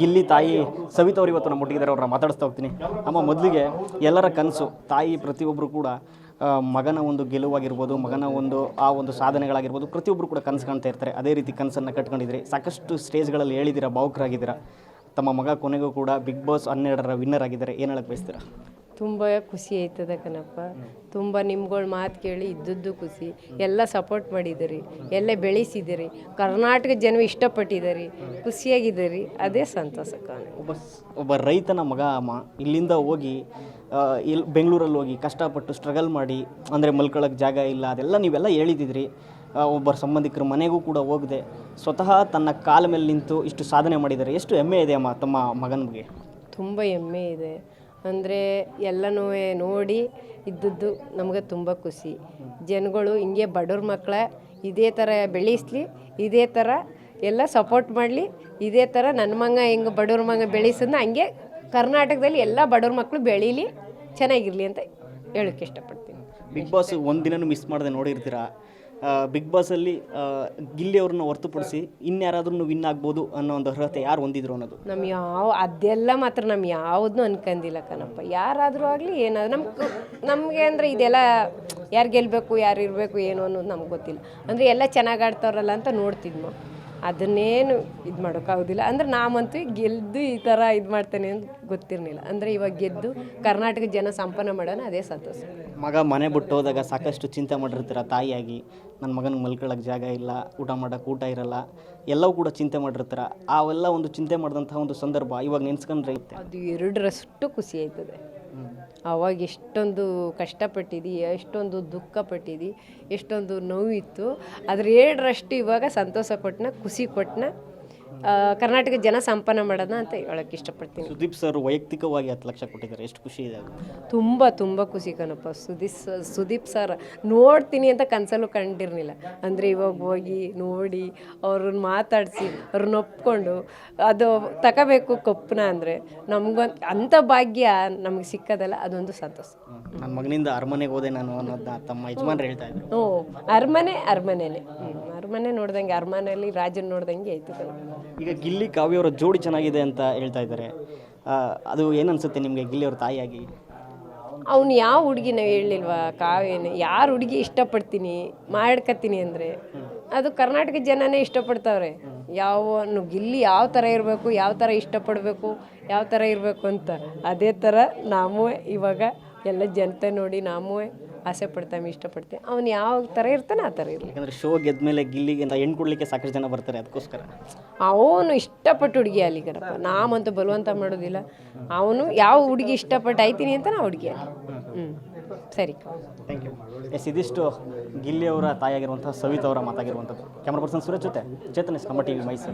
ಗಿಲ್ಲಿ ತಾಯಿ ಸವಿತಾ ಅವರು ಇವತ್ತು ನಮ್ಮ ಹುಟ್ಟಿದ್ದಾರೆ ಅವ್ರನ್ನ ಮಾತಾಡಿಸ್ತಾ ಹೋಗ್ತೀನಿ. ಅಮ್ಮ, ಮೊದಲಿಗೆ ಎಲ್ಲರ ಕನಸು, ತಾಯಿ ಪ್ರತಿಯೊಬ್ಬರು ಕೂಡ ಮಗನ ಒಂದು ಗೆಲುವಾಗಿರ್ಬೋದು, ಮಗನ ಒಂದು, ಆ ಒಂದು ಸಾಧನೆಗಳಾಗಿರ್ಬೋದು ಪ್ರತಿಯೊಬ್ಬರು ಕೂಡ ಕನಸು ಕಾಣ್ತಾ ಇರ್ತಾರೆ. ಅದೇ ರೀತಿ ಕನಸನ್ನು ಕಟ್ಕೊಂಡಿದ್ರಿ ಸಾಕಷ್ಟು ಸ್ಟೇಜ್ಗಳಲ್ಲಿ ಹೇಳಿದ್ದೀರಾ ಭಾವುಕರಾಗಿದ್ದೀರಾ ತಮ್ಮ ಮಗ ಕೊನೆಗೂ ಕೂಡ ಬಿಗ್ ಬಾಸ್ ಹನ್ನೆರಡರ ವಿನ್ನರ್ ಆಗಿದ್ದಾರೆ. ಏನು ಹೇಳಕ್ಕೆ ಬಯಸ್ತೀರಾ? ತುಂಬ ಖುಷಿ ಆಯ್ತದ ಕಣಪ್ಪ. ತುಂಬ ನಿಮ್ಗಳ ಮಾತು ಕೇಳಿ ಇದ್ದದ್ದು ಖುಷಿ. ಎಲ್ಲ ಸಪೋರ್ಟ್ ಮಾಡಿದ್ದೀರಿ. ಎಲ್ಲ ಬೆಳೆಸಿದ್ದೀರಿ. ಕರ್ನಾಟಕ ಜನ ಇಷ್ಟಪಟ್ಟಿದ್ದಾರೆ. ಖುಷಿಯಾಗಿದ್ದೀರಿ. ಅದೇ ಸಂತೋಷ ಕಾಣ. ಒಬ್ಬ ಒಬ್ಬ ರೈತನ ಮಗ ಅಮ್ಮ ಇಲ್ಲಿಂದ ಹೋಗಿ ಇಲ್ಲಿ ಬೆಂಗಳೂರಲ್ಲಿ ಹೋಗಿ ಕಷ್ಟಪಟ್ಟು ಸ್ಟ್ರಗಲ್ ಮಾಡಿ ಅಂದರೆ ಮಲ್ಕೊಳ್ಳೋಕೆ ಜಾಗ ಇಲ್ಲ ಅದೆಲ್ಲ ನೀವೆಲ್ಲ ಹೇಳಿದಿದ್ರಿ. ಒಬ್ಬರ ಸಂಬಂಧಿಕರ ಮನೆಗೂ ಕೂಡ ಹೋಗದೆ ಸ್ವತಃ ತನ್ನ ಕಾಲ ಮೇಲೆ ನಿಂತು ಇಷ್ಟು ಸಾಧನೆ ಮಾಡಿದ್ದಾರೆ. ಎಷ್ಟು ಹೆಮ್ಮೆ ಇದೆ ಅಮ್ಮ ತಮ್ಮ ಮಗನಿಗೆ? ತುಂಬ ಹೆಮ್ಮೆ ಇದೆ. ಅಂದರೆ ಎಲ್ಲನೂ ನೋಡಿ ಇದ್ದದ್ದು ನಮಗೆ ತುಂಬ ಖುಷಿ. ಜನಗಳು ಹಿಂಗೆ ಬಡವ್ರ ಮಕ್ಕಳ ಇದೇ ಥರ ಬೆಳೆಸಲಿ, ಇದೇ ಥರ ಎಲ್ಲ ಸಪೋರ್ಟ್ ಮಾಡಲಿ, ಇದೇ ಥರ ನನ್ನ ಮಂಗ ಹೆಂಗೆ ಬಡವ್ರ ಮಂಗ ಬೆಳೆಸೋದನ್ನ ಹಂಗೆ ಕರ್ನಾಟಕದಲ್ಲಿ ಎಲ್ಲ ಬಡವ್ರ ಮಕ್ಕಳು ಬೆಳೀಲಿ, ಚೆನ್ನಾಗಿರಲಿ ಅಂತ ಹೇಳೋಕ್ಕೆ ಇಷ್ಟಪಡ್ತೀನಿ. ಬಿಗ್ ಬಾಸ್ ಒಂದಿನೂ ಮಿಸ್ ಮಾಡದೆ ನೋಡಿರ್ತೀರಾ? ಬಿಗ್ ಬಾಸಲ್ಲಿ ಗಿಲ್ಲಿ ಅವ್ರನ್ನ ಹೊರತುಪಡಿಸಿ ಇನ್ಯಾರಾದ್ರೂ ವಿನ್ ಆಗ್ಬೋದು ಅನ್ನೋ ಒಂದು ಅರ್ಹತೆ ಯಾರು ಹೊಂದಿದ್ರು ಅನ್ನೋದು? ನಮ್ಮ ಯಾವ, ಅದೆಲ್ಲ ಮಾತ್ರ ನಮ್ಮ ಯಾವುದನ್ನೂ ಅನ್ಕಂದಿಲ್ಲ ಕಣಪ್ಪ. ಯಾರಾದರೂ ಆಗಲಿ, ಏನಾದ್ರು ನಮ್ಗೆ ನಮಗೆ ಅಂದರೆ ಇದೆಲ್ಲ ಯಾರು ಗೆಲ್ಲಬೇಕು ಯಾರು ಇರಬೇಕು, ಏನು ಅನ್ನೋದು ನಮ್ಗೆ ಗೊತ್ತಿಲ್ಲ. ಅಂದರೆ ಎಲ್ಲ ಚೆನ್ನಾಗಿ ಆಡ್ತಾರಲ್ಲ ಅಂತ ನೋಡ್ತಿದ್ವು. ಅದನ್ನೇನು ಇದು ಮಾಡೋಕ್ಕಾಗೋದಿಲ್ಲ ಅಂದ್ರೆ ನಾವಂತೂ ಗೆದ್ದು ಈ ಥರ ಇದು ಮಾಡ್ತೇನೆ ಅಂತ ಗೊತ್ತಿರಲಿಲ್ಲ. ಅಂದರೆ ಇವಾಗ ಗೆದ್ದು ಕರ್ನಾಟಕ ಜನ ಸಂಪನ್ನ ಮಾಡೋಣ ಅದೇ ಸಂತೋಷ. ಮಗ ಮನೆ ಬಿಟ್ಟು ಹೋದಾಗ ಸಾಕಷ್ಟು ಚಿಂತೆ ಮಾಡಿರ್ತೀರ ತಾಯಿಯಾಗಿ? ನನ್ನ ಮಗನಿಗೆ ಮಲ್ಕೊಳ್ಳೋಕೆ ಜಾಗ ಇಲ್ಲ ಊಟ ಮಾಡೋಕೆ ಊಟ ಇರಲ್ಲ ಎಲ್ಲವೂ ಕೂಡ ಚಿಂತೆ ಮಾಡಿರ್ತೀರ? ಅವೆಲ್ಲ ಒಂದು ಚಿಂತೆ ಮಾಡಿದಂಥ ಒಂದು ಸಂದರ್ಭ ಇವಾಗ ನೆನ್ಸ್ಕೊಂಡ್ರೆ ಅದು ಎರಡರಷ್ಟು ಖುಷಿ ಆಯ್ತದೆ. ಅವಾಗ ಎಷ್ಟೊಂದು ಕಷ್ಟಪಟ್ಟಿದ್ದಿ, ಎಷ್ಟೊಂದು ದುಃಖ ಪಟ್ಟಿದ್ದಿ ಎಷ್ಟೊಂದು ನೋವಿತ್ತು. ಅದ್ರ ಎರಡರಷ್ಟು ಇವಾಗ ಸಂತೋಷ ಕೊಟ್ಟನ ಖುಷಿ ಕೊಟ್ಟನ ಕರ್ನಾಟಕ ಜನ ಸಂಪನ್ನ ಮಾಡೋಣ ಅಂತ ಹೇಳೋಕೆ ಇಷ್ಟಪಡ್ತೀನಿ. ಸುದೀಪ್ ಸರ್ ವೈಯಕ್ತಿಕವಾಗಿ ಹತ್ತು ಲಕ್ಷ ಕೊಟ್ಟಿದ್ದಾರೆ. ಎಷ್ಟು ಖುಷಿ ಇದೆ ತುಂಬ ತುಂಬ ಖುಷಿ ಕಣಪ್ಪ. ಸುದೀಪ್ ಸುದೀಪ್ ಸರ್ ನೋಡ್ತೀನಿ ಅಂತ ಕನಸಲ್ಲೂ ಕಂಡಿರಲಿಲ್ಲ. ಅಂದರೆ ಇವಾಗ ಹೋಗಿ ನೋಡಿ ಅವ್ರನ್ನ ಮಾತಾಡಿಸಿ ಅವ್ರನ್ನ ಒಪ್ಕೊಂಡು ಅದು ತಗೋಬೇಕು ಕಪ್ಪನ ಅಂದರೆ ನಮಗೊಂದು ಅಂಥ ಭಾಗ್ಯ ನಮಗೆ ಸಿಕ್ಕದಲ್ಲ ಅದೊಂದು ಸಂತೋಷ. ನನ್ನ ಮಗನಿಂದ ಅರಮನೆಗೆ ಹೋದೆ ನಾನು ಅನ್ನೋದನ್ನ ತಮ್ಮ ಯಜಮಾನ್ರು ಹೇಳ್ತಾ ಇದ್ರು. ಓ ಅರಮನೆ ಅರಮನೆನೇ. ಅರಮನೆ ನೋಡ್ದಂಗೆ ಅರಮನೆಯಲ್ಲಿ ರಾಜನ್ ನೋಡ್ದಂಗೆ ಆಯ್ತು ಈಗ ಗಿಲ್ಲಿ ಕಾವ್ಯವರ ಜೋಡಿ ಚೆನ್ನಾಗಿದೆ ಅಂತ ಹೇಳ್ತಾ ಇದ್ದಾರೆ. ಆ, ಅದು ಏನನ್ಸುತ್ತೆ ನಿಮಗೆ ಗಿಲ್ಲಿ ಅವ್ರ ತಾಯಿಯಾಗಿ? ಅವ್ನು ಯಾವ ಹುಡುಗಿನ ಹೇಳಿಲ್ವಾ? ಕಾವ್ಯನ ಯಾರು ಹುಡುಗಿ ಇಷ್ಟಪಡ್ತೀನಿ ಮಾಡ್ಕತ್ತೀನಿ ಅಂದರೆ? ಅದು ಕರ್ನಾಟಕ ಜನನೇ ಇಷ್ಟಪಡ್ತಾವ್ರೆ. ಯಾವ ಗಿಲ್ಲಿ ಯಾವ ಥರ ಇರಬೇಕು ಯಾವ ಥರ ಇಷ್ಟಪಡಬೇಕು ಯಾವ ಥರ ಇರಬೇಕು ಅಂತ. ಅದೇ ಥರ ನಾವು ಇವಾಗ ಎಲ್ಲ ಜನತೆ ನೋಡಿ ನಾವು ಆಸೆ ಪಡ್ತೇವೆ ಇಷ್ಟಪಡ್ತೀನಿ ಅವನು ಯಾವ ಥರ ಇರ್ತಾನೆ ಆ ಥರ ಇರಲಿ. ಯಾಕಂದ್ರೆ ಶೋ ಗೆದ್ಮೇಲೆ ಗಿಲ್ಲಿಗೆ ಅಂತ ಹೆಣ್ಣು ಕೊಡ್ಲಿಕ್ಕೆ ಸಾಕಷ್ಟು ಜನ ಬರ್ತಾರೆ ಅದಕ್ಕೋಸ್ಕರ. ಅವನು ಇಷ್ಟಪಟ್ಟು ಹುಡುಗಿ ಅಲ್ಲಿಗರಪ್ಪ ನಾವಂತೂ ಬಲವಂತ ಮಾಡೋದಿಲ್ಲ. ಅವನು ಯಾವ ಹುಡುಗಿ ಇಷ್ಟಪಟ್ಟು ಆಯ್ತೀನಿ ಅಂತ ನಾವು ಹುಡುಗಿ ಅಲ್ಲಿ. ಹ್ಞೂ ಸರಿ. ಥ್ಯಾಂಕ್ ಯು ಎಸ್ ಇದಿಷ್ಟು ಗಿಲ್ಲಿ ಅವರ ತಾಯಿಯಾಗಿರುವಂತಹ ಸವಿತಾ ಅವರ ಮಾತಾಗಿರುವಂಥದ್ದು. ಕ್ಯಾಮ್ರಾ ಪರ್ಸನ್ ಸುರೇಶ್ ಜೊತೆ ಚೇತನ್ ಎಸ್ ಕಮ್ಮ ಟಿ ವಿ ಮೈಸೂರು.